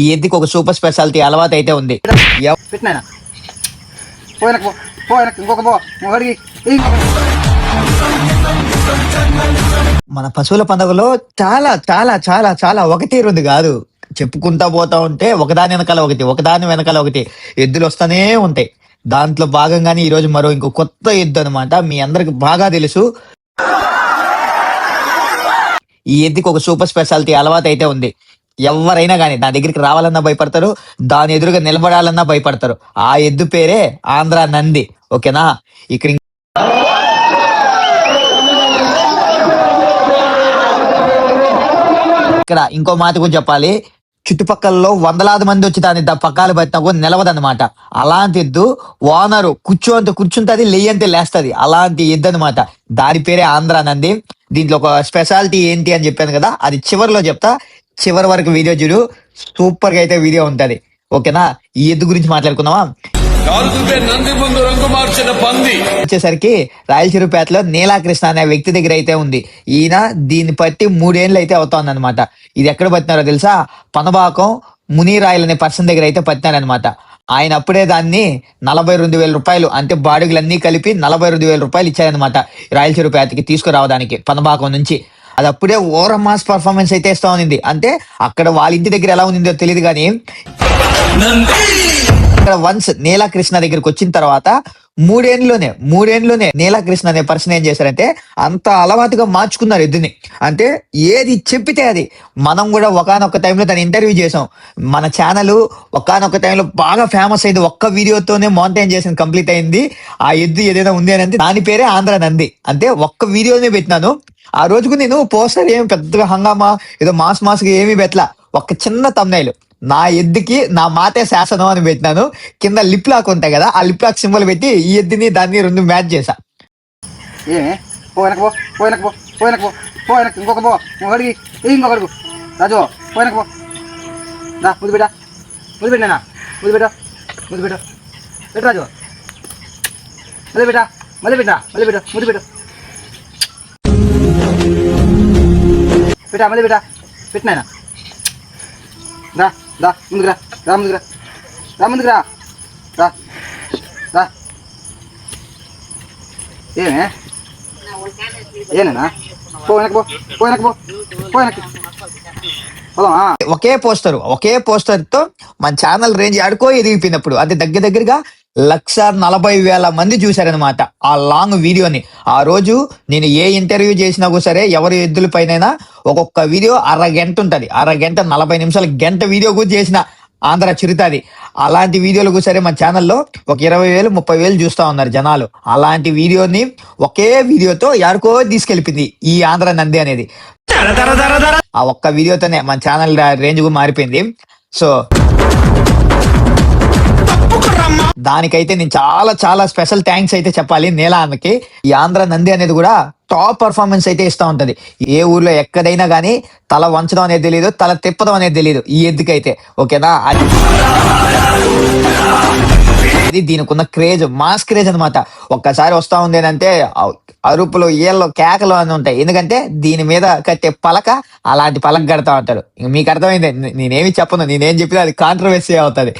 ఈ ఎద్దుకి ఒక super speciality అలవాటు అయితే ఉంది పెట్టినాయన ఇంకొక మన పశువుల పండుగలో చాలా చాలా చాలా చాలా ఒకటి రెండు కాదు. చెప్పుకుంటా పోతా ఉంటే ఒకదాని వెనకాల ఒకటి ఒకదాని వెనకాల ఒకటి ఎద్దులు వస్తానే ఉంటాయి. దాంట్లో భాగంగానే ఈ రోజు మరో ఇంకో కొత్త ఎద్దు అనమాట మీ అందరికి బాగా తెలుసు. ఈ ఎద్దుకి ఒక సూపర్ స్పెషాలిటీ అలవాటు అయితే ఉంది. ఎవరైనా కానీ నా దగ్గరికి రావాలన్నా భయపడతారు దాని ఎదురుగా నిలబడాలన్నా భయపడతారు. ఆ ఎద్దు పేరే ఆంధ్ర నంది. ఓకేనా? ఇక్కడ ఇక్కడ ఇంకో మాట కూడా చెప్పాలి. చుట్టుపక్కలలో వందలాది మంది వచ్చి దాని పక్కలు పక్కాలు కూడా నిలవదన్నమాట. అలాంటి ఎద్దు ఓనరు కూర్చోంత కూర్చుంటది లేయంతే లేస్తుంది. అలాంటి ఎద్దు అనమాట దాని పేరే ఆంధ్ర నంది. దీంట్లో ఒక స్పెషాలిటీ ఏంటి అని చెప్పాను కదా అది చివరిలో చెప్తా. చివరి వరకు వీడియో చూడు. సూపర్గా అయితే వీడియో ఉంటది. ఓకేనా? ఈ ఎద్దు గురించి మాట్లాడుకుందామా? నంది ముందు రంగు మార్చిన పంది. వచ్చేసరికి రాయలచిరుపేటలో నీలాకృష్ణ అనే వ్యక్తి దగ్గర అయితే ఉంది. ఈయన దీన్ని బట్టి మూడేళ్ళు అయితే అవుతోంది అనమాట ఇది ఎక్కడ పట్టినారో తెలుసా? పనబాకం మునీరాయల్ అనే పర్సన్ దగ్గర అయితే పట్టినారనమాట ఆయన అప్పుడే దాన్ని నలభై రెండు వేల రూపాయలు అంటే బాడుగులన్నీ కలిపి నలభై రెండు వేల రూపాయలు ఇచ్చారనమాట రాయలచిరుపేటకి తీసుకురావడానికి పనబాకం నుంచి. అది అప్పుడే ఓర మాస్ పర్ఫార్మెన్స్ అయితే ఇస్తా ఉంది అంటే అక్కడ వాళ్ళ ఇంటి దగ్గర ఎలా ఉందో తెలియదు కానీ ఇక్కడ వన్స్ నీలాకృష్ణ దగ్గరికి వచ్చిన తర్వాత మూడేళ్ళలోనే మూడేళ్ళలోనే నీలాకృష్ణ అనే పర్సన్ ఏం చేశారంటే అంత అలవాటుగా మార్చుకున్నారు ఎద్దుని. అంటే ఏది చెప్పితే అది. మనం కూడా ఒకనొక టైంలో తను ఇంటర్వ్యూ చేసాం. మన ఛానల్ ఒకనొక టైంలో బాగా ఫేమస్ అయింది. ఒక్క వీడియోతోనే మౌంటైన్ చేసింది కంప్లీట్ అయింది. ఆ ఎద్దు ఏదైనా ఉంది అని అంటే దాని పేరే ఆంధ్ర నంది. అంటే ఒక్క వీడియోనే పెట్టినాను. ఆ రోజుకు నేను పోస్టర్ ఏమి పెద్దగా హంగామా ఏదో మాస్ మాస్గా ఏమీ పెట్టలా. ఒక చిన్న తమ్నైలు నా ఎద్దుకి నా మాటే శాసనం అని పెట్టినాను. కింద లిప్ లాక్ ఉంటాయి కదా ఆ లిప్ లాక్ సింబల్ పెట్టి ఈ ఎద్దుని దాన్ని రెండు మ్యాచ్ చేశా. ఏమే పోయినకు పో పోయినకు పో పోయినకు పో పోయినకు ఇంకొక పో ఒకడికి ఇంకొకడుకు రాజు పోయినకు పో. రా ముద్దు బిడ్డ ముద్దు బిడ్డనా ముద్దు బిడ్డ ముద్దు బిడ్డ పెట్టు. రాజు. మళ్ళీ బిడ్డ మళ్ళీ బిడ్డ మళ్ళీ బిడ్డ ముద్దు బిడ్డ బిడ్డ మళ్ళీ బిడ్డ పెట్టినాయన రా. రా ముందుకురా రా రా. రా ముందుకురా రా. రా ఏమే? ఏనేనా? పో వెనక్కి పో పో పో పో వెనక్కి. ఒకే పోస్టర్ ఒకే పోస్టర్తో మన ఛానల్ రేంజ్ ఆడుకో ఎదిగిపోయినప్పుడు. అది దగ్గర దగ్గరగా లక్ష నలభై వేల మంది చూశారనమాట ఆ లాంగ్ వీడియోని. ఆ రోజు నేను ఏ ఇంటర్వ్యూ చేసినా కూడా సరే ఎవరి ఎద్దుల పైన ఒక్కొక్క వీడియో అరగంట ఉంటుంది. అరగంట నలభై నిమిషాల గంట వీడియో కూడా చేసిన ఆంధ్ర చిరుతది. అలాంటి వీడియోలు సరే మా ఛానల్లో ఒక ఇరవై వేలు ముప్పై వేలు చూస్తా ఉన్నారు జనాలు. అలాంటి వీడియోని ఒకే వీడియోతో ఎవరికో తీసుకెళ్ళిపోయింది ఈ ఆంధ్ర నంది అనేది. ఆ ఒక్క వీడియోతోనే మన ఛానల్ రేంజ్ కూడా మారిపోయింది. సో దానికైతే నేను చాలా చాలా స్పెషల్ థ్యాంక్స్ అయితే చెప్పాలి నీలా ఆమెకి ఈ ఆంధ్ర నంది అనేది కూడా టాప్ పర్ఫార్మెన్స్ అయితే ఇస్తా ఉంటది. ఏ ఊర్లో ఎక్కడైనా కానీ తల వంచడం అనేది తెలియదు తల తిప్పడం అనేది తెలియదు ఈ ఎద్దుకైతే. ఓకేనా? అది. ఇది దీనికి ఉన్న క్రేజ్ మాస్ క్రేజ్ అనమాట ఒక్కసారి వస్తా ఉంది అంటే అరుపులు ఏళ్ళు కేకలు అని ఉంటాయి. ఎందుకంటే దీని మీద కట్టే పలక అలాంటి పలక కడతా ఉంటారు ఇంక మీకు అర్థమైంది నేనేమి చెప్పను నేనేం చెప్పినా అది కాంట్రవర్సీ అవుతుంది.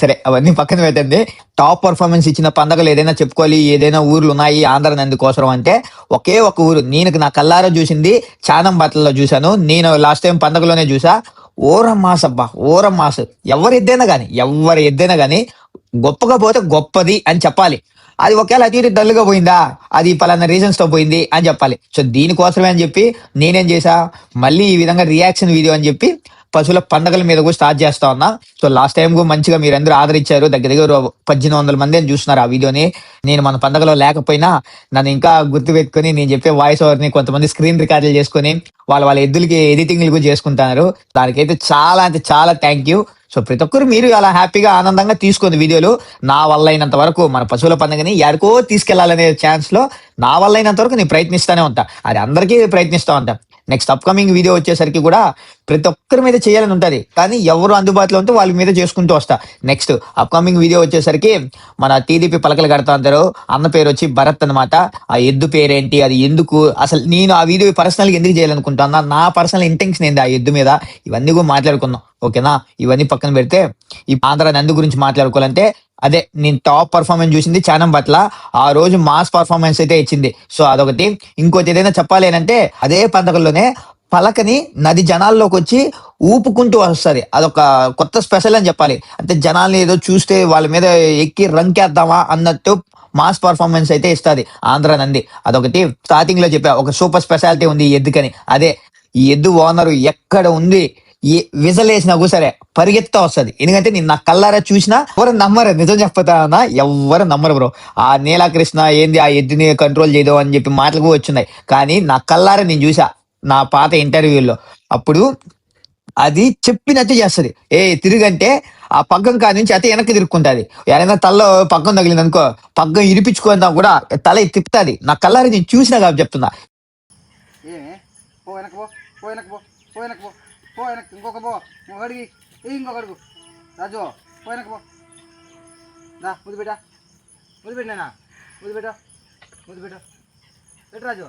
సరే అవన్నీ పక్కన పెట్టండి. టాప్ పర్ఫార్మెన్స్ ఇచ్చిన పండగలు ఏదైనా చెప్పుకోవాలి ఏదైనా ఊర్లు ఉన్నాయి ఆంధ్ర నంది కోసం అంటే ఒకే ఒక ఊరు. నేను నా కల్లారా చూసింది చానం బట్టల్లో చూశాను. నేను లాస్ట్ టైం పండగలోనే చూసా. ఓరం మాస్ అబ్బా ఓరం మాస్ ఎవరి ఎద్దైనా కానీ ఎవరు ఎద్దైనా కానీ గొప్పగా పోతే గొప్పది అని చెప్పాలి. అది ఒకవేళ అతి డల్గా పోయిందా అది పలానా రీజన్స్తో పోయింది అని చెప్పాలి. సో దీనికోసమే అని చెప్పి నేనేం చేసా మళ్ళీ ఈ విధంగా రియాక్షన్ వీడియో అని చెప్పి పశువుల పండగల మీద కూడా స్టార్ట్ చేస్తా ఉన్నా. సో లాస్ట్ టైం కూడా మంచిగా మీరు అందరూ ఆదరించారు. దగ్గర దగ్గర పద్దెనిమిది వందల మంది అని చూస్తున్నారు ఆ వీడియోని. నేను మన పండగలో లేకపోయినా నన్ను ఇంకా గుర్తు పెట్టుకుని నేను చెప్పే వాయిస్ ఓవర్ని కొంతమంది స్క్రీన్ రికార్డులు చేసుకుని వాళ్ళ వాళ్ళ ఎద్దులకి ఎడిటింగ్లు కూడా చేసుకుంటున్నారు. దానికైతే చాలా అంటే చాలా థ్యాంక్ యూ సో ప్రతి ఒక్కరు మీరు అలా హ్యాపీగా ఆనందంగా తీసుకుంది వీడియోలు. నా వల్ల అయినంత వరకు మన పశువుల పండుగని ఎక్కడికో తీసుకెళ్ళాలనే ఛాన్స్లో నా వల్ల అయినంత వరకు నేను ప్రయత్నిస్తానే ఉంటా. అది అందరికీ ప్రయత్నిస్తా ఉంటా. నెక్స్ట్ అప్కమింగ్ వీడియో వచ్చేసరికి కూడా ప్రతి ఒక్కరి మీద చేయాలని ఉంటుంది. కానీ ఎవరు అందుబాటులో ఉంటే వాళ్ళ మీద చేసుకుంటూ వస్తా. నెక్స్ట్ అప్కమింగ్ వీడియో వచ్చేసరికి మన టీడీపీ పలకలు కడతా అంటారు అన్న పేరు వచ్చి భరత్ అన్నమాట. ఆ ఎద్దు పేరేంటి? అది ఎందుకు? అసలు నేను ఆ వీడియో పర్సనల్గా ఎందుకు చేయాలనుకుంటున్నా? నా పర్సనల్ ఇంటెన్షన్ ఏంది ఆ ఎద్దు మీద? ఇవన్నీ కూడా మాట్లాడుకుందాం. ఓకేనా ఇవన్నీ పక్కన పెడితే ఈ ఆంధ్ర నందు గురించి మాట్లాడుకోవాలంటే అదే నేను టాప్ పర్ఫార్మెన్స్ చూసింది చానం పట్ల. ఆ రోజు మాస్ పర్ఫార్మెన్స్ అయితే ఇచ్చింది. సో అదొకటి ఇంకోటి ఏదైనా చెప్పాలి అంటే అదే పంతకంలోనే పలకని నది జనాల్లోకి వచ్చి ఊపుకుంటూ వస్తుంది. అదొక కొత్త స్పెషల్ అని చెప్పాలి. అంటే జనాల్ని ఏదో చూస్తే వాళ్ళ మీద ఎక్కి రంకేద్దామా అన్నట్టు మాస్ పర్ఫార్మెన్స్ అయితే ఇస్తుంది ఆంధ్ర నంది. అదొకటి స్టార్టింగ్లో చెప్పా ఒక సూపర్ స్పెషాలిటీ ఉంది ఎద్దుకని. అదే ఈ ఎద్దు ఓనరు ఎక్కడ ఉంది? విజలేసినా కూడా సరే పరిగెత్తా వస్తుంది. ఎందుకంటే నేను నా కల్లారా చూసినా ఎవరు నమ్మరు. నిజం చెప్తా ఎవరు నమ్మరు బ్రో. ఆ నీలాకృష్ణ ఏంది ఆ ఎద్దుని కంట్రోల్ చేయదు అని చెప్పి మాటలు కూడా వచ్చినాయి. కానీ నా కల్లారా నేను చూసా నా పాత ఇంటర్వ్యూలో. అప్పుడు అది చెప్పినట్టు చేస్తుంది. ఏ తిరుగంటే ఆ పగ్గం కాడి నుంచి అతి వెనక్కి తిరుక్కుంటుంది. ఎవరైనా తలలో పగ్గం తగిలింది అనుకో పగ్గం ఇరిపించుకుందాం కూడా తల తిప్పుతుంది. నా కల్లారి నేను చూసినా కాబట్టి చెప్తున్నా. పో వెనక్కి ఇంకొక పో. ఇంకొకడికి ఏ ఇంకొక అడుగు. రాజు పో వెనక్కి పో. రా ముద్దు బిడ్డ ముద్దు పెట్టినా ముద్దు బిడ్డ ముద్దు బిడ్డ పెట్టు. రాజు.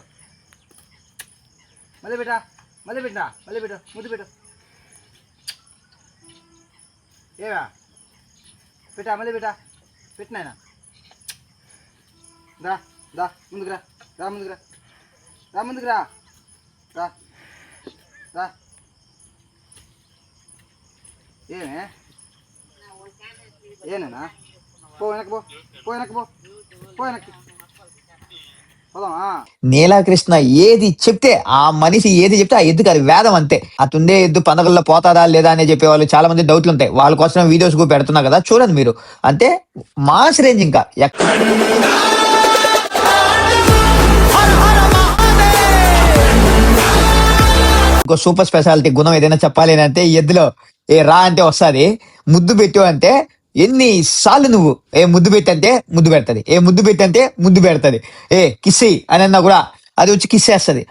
మళ్ళీ బిడ్డ మళ్ళీ పెట్టినా మళ్ళీ పెట్టు. ముద్దు పెట్టు. ఏవా పెట్టా మళ్ళీ పెట్టా. పెట్టినాయన దా దా ముందుకురా రా. ముందుకురా ముందుకు రా. రా ముందుకు రా. రా. ఏమే ఏనేనా పో వెనక్కి పో పో వెనక్కి పో పో వెనక్కి నీలాకృష్ణ ఏది చెప్తే ఆ మనిషి ఏది చెప్తే ఆ ఎద్దుకు అది వేదం అంతే అతుండే ఎద్దు పండగల్లో పోతాదా లేదా అని చెప్పేవాళ్ళు చాలా మంది డౌట్లు ఉంటాయి. వాళ్ళ కోసం వీడియోస్ కూడా పెడుతున్నా కదా చూడండి మీరు. అంటే మాస్ రేంజ్ ఇంకా. ఇంకో సూపర్ స్పెషాలిటీ గుణం ఏదైనా చెప్పాలి అంటే ఎద్దులో ఏ రా అంటే వస్తుంది. ముద్దు పెట్టు అంటే ఎన్ని సార్లు నువ్వు ఏ ముద్దు పెట్టంటే ముద్దు పెడతది. ఏ ముద్దు పెట్టంటే ముద్దు పెడతది. ఏ కిస్సి అని అన్నా కూడా అది వచ్చి కిస్ చేస్తుంది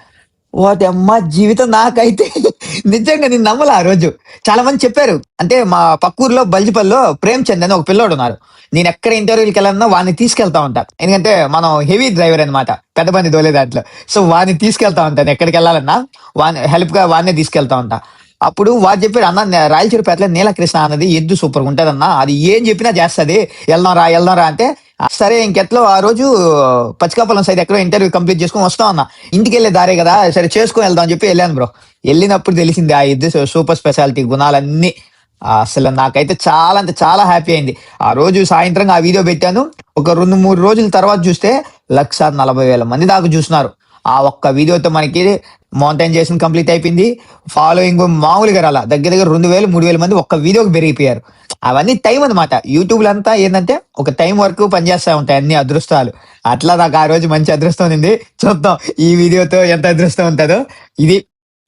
వాటి అమ్మ జీవితం నాకైతే నిజంగా నేను నమ్మలే ఆ రోజు. చాలా మంది చెప్పారు. అంటే మా పక్కూరులో బల్జిపల్లిలో ప్రేమ్ చంద్ అని ఒక పిల్లోడు ఉన్నారు. నేను ఎక్కడ ఇంటర్వ్యూకి వెళ్ళాలన్నా వాడిని తీసుకెళ్తా ఉంటా. ఎందుకంటే మనం హెవీ డ్రైవర్ అన్నమాట. పెద్ద మంది దోలే దాంట్లో. సో వాడిని తీసుకెళ్తా ఉంటాను ఎక్కడికి వెళ్ళాలన్నా వాని హెల్ప్గా వాడినే తీసుకెళ్తా ఉంటా. అప్పుడు వారు చెప్పారు అన్న నే- రాయలచూరుపేటలో నీలకృష్ణ అన్నది ఎద్దు సూపర్ ఉంటదన్న అది ఏం చెప్పినా చేస్తుంది. వెళ్దాం రా వెళ్దాం రా అంటే సరే ఇంకెట్లో ఆ రోజు పచ్చికాపలం సైడ్ ఎక్కడో ఇంటర్వ్యూ కంప్లీట్ చేసుకొని వస్తాం అన్న. ఇంటికి వెళ్ళే దారే కదా సరే చేసుకొని వెళ్దాం అని చెప్పి వెళ్ళాను బ్రో. వెళ్ళినప్పుడు తెలిసింది ఆ ఎద్దు సూపర్ స్పెషాలిటీ గుణాలన్నీ. అసలు నాకైతే చాలా అంటే చాలా హ్యాపీ అయింది. ఆ రోజు సాయంత్రం ఆ వీడియో పెట్టాను. ఒక రెండు మూడు రోజుల తర్వాత చూస్తే లక్ష నలభై వేల మంది దాకా చూస్తున్నారు. ఆ ఒక్క వీడియోతో మనకి మౌంటైన్ చేసిన కంప్లీట్ అయిపోయింది. ఫాలోయింగ్ మామూలుగా రాలా. దగ్గర దగ్గర రెండు వేలు మూడు వేల మంది ఒక్క వీడియోకి పెరిగిపోయారు. అవన్నీ టైం అనమాట యూట్యూబ్లో అంతా ఏంటంటే ఒక టైం వరకు పనిచేస్తా ఉంటాయి అన్ని అదృష్టాలు. అట్లా నాకు ఆ రోజు మంచి అదృష్టం ఉంది చూద్దాం ఈ వీడియోతో ఎంత అదృష్టం ఉంటుందో. ఇది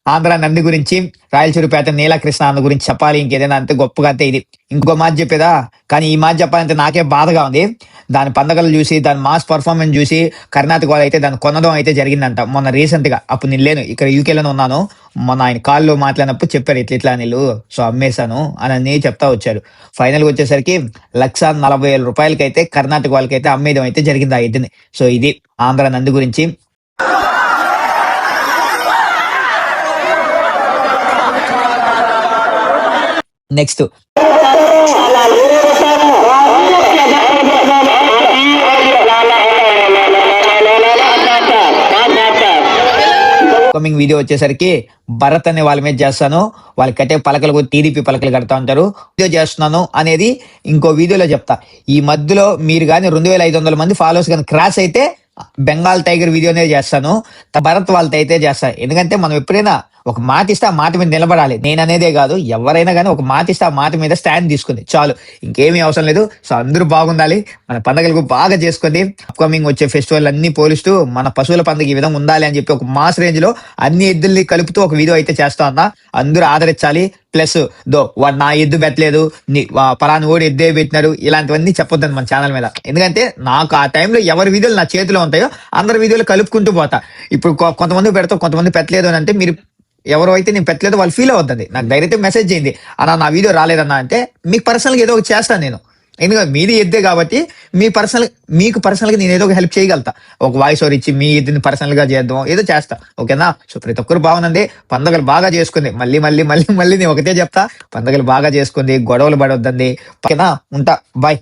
ఆంధ్ర నంది గురించి రాయలచూరుపేట నీలకృష్ణ అన్న గురించి చెప్పాలి. ఇంకేదైనా అంతే గొప్పగా అయితే ఇది. ఇంకో మాట చెప్పేదా? కానీ ఈ మాట చెప్పాలంటే నాకే బాధగా ఉంది. దాని పండగలు చూసి దాని మాస్ పర్ఫార్మెన్స్ చూసి కర్ణాటక వాళ్ళు అయితే దాన్ని కొనడం అయితే జరిగిందంట. మొన్న రీసెంట్గా అప్పుడు నేను లేను. ఇక్కడ యూకేలోనే ఉన్నాను. మొన్న ఆయన కాల్లో మాట్లాడినప్పుడు చెప్పారు ఇట్లా ఇట్లా నీళ్ళు సో అమ్మేశాను అని అన్ని చెప్తా వచ్చారు. ఫైనల్గా వచ్చేసరికి లక్ష నలభై వేల రూపాయలకైతే కర్ణాటక వాళ్ళకైతే అమ్మేయడం అయితే జరిగింది ఆ ఎద్దుని. సో ఇది ఆంధ్ర నంది గురించి. నెక్స్ట్. కమింగ్ వీడియో వచ్చేసరికి భరత్ అనే వాళ్ళ మీద చేస్తాను. వాళ్ళు కట్టే పలకలు టీడీపీ పలకలు కడతా ఉంటారు. వీడియో చేస్తున్నాను అనేది ఇంకో వీడియోలో చెప్తా. ఈ మధ్యలో మీరు కానీ రెండు వేల ఐదు వందల మంది ఫాలోవర్స్ కానీ క్రాస్ అయితే బెంగాల్ టైగర్ వీడియోనే చేస్తాను. భరత్ వాళ్ళతో అయితే చేస్తాను ఎందుకంటే మనం ఎప్పుడైనా ఒక మాట ఇస్తే ఆ మాట మీద నిలబడాలి. నేను అనేదే కాదు ఎవరైనా కానీ ఒక మాట ఇస్తే ఆ మాట మీద స్టాండ్ తీసుకుంది. చాలు. ఇంకేమీ అవసరం లేదు. సో అందరూ బాగుండాలి. మన పండుగలకు బాగా చేసుకుంది. అప్కమింగ్ వచ్చే ఫెస్టివల్ అన్ని పోలిస్తూ మన పశువుల పండుగ ఈ విధంగా ఉండాలి అని చెప్పి ఒక మాస్ రేంజ్లో అన్ని ఎద్దుల్ని కలుపుతూ ఒక వీడియో అయితే చేస్తా ఉన్నా. అందరూ ఆదరించాలి. ప్లస్ దో వాడు నా ఎద్దు పెట్టలేదు. నీ- పలానా ఓడి ఎద్దే పెట్టినారు ఇలాంటివన్నీ చెప్పొద్దని మన ఛానల్ మీద. ఎందుకంటే నాకు ఆ టైంలో ఎవరి వీడియోలు నా చేతిలో ఉంటాయో అందరి వీడియోలు కలుపుకుంటూ పోతా. ఇప్పుడు కొంతమంది పెడతాం కొంతమంది పెట్టలేదు అని అంటే మీరు ఎవరు అయితే నేను పెట్టలేదు వాళ్ళు ఫీల్ అవుతుంది. నాకు డైరెక్ట్ మెసేజ్ చేయండి. అన్న నా వీడియో రాలేదన్నా అంటే మీకు పర్సనల్గా ఏదో ఒకటి చేస్తాను నేను. ఎందుకంటే మీది ఎద్దే కాబట్టి మీ పర్సనల్ మీకు పర్సనల్గా నేను ఏదో ఒక హెల్ప్ చేయగలుగుతా. ఒక వాయిస్ ఓవర్ ఇచ్చి మీ ఇద్దరిని పర్సనల్గా చేద్దాం ఏదో చేస్తా. ఓకేనా? సో ప్రతి ఒక్కరు బాగుందండి పండుగలు బాగా చేసుకుంది. మళ్ళీ మళ్ళీ మళ్ళీ మళ్ళీ నేను ఒకటే చెప్తా. పండుగలు బాగా చేసుకుంది గొడవలు పడొద్దండి. ఓకేనా? ఉంటా. బాయ్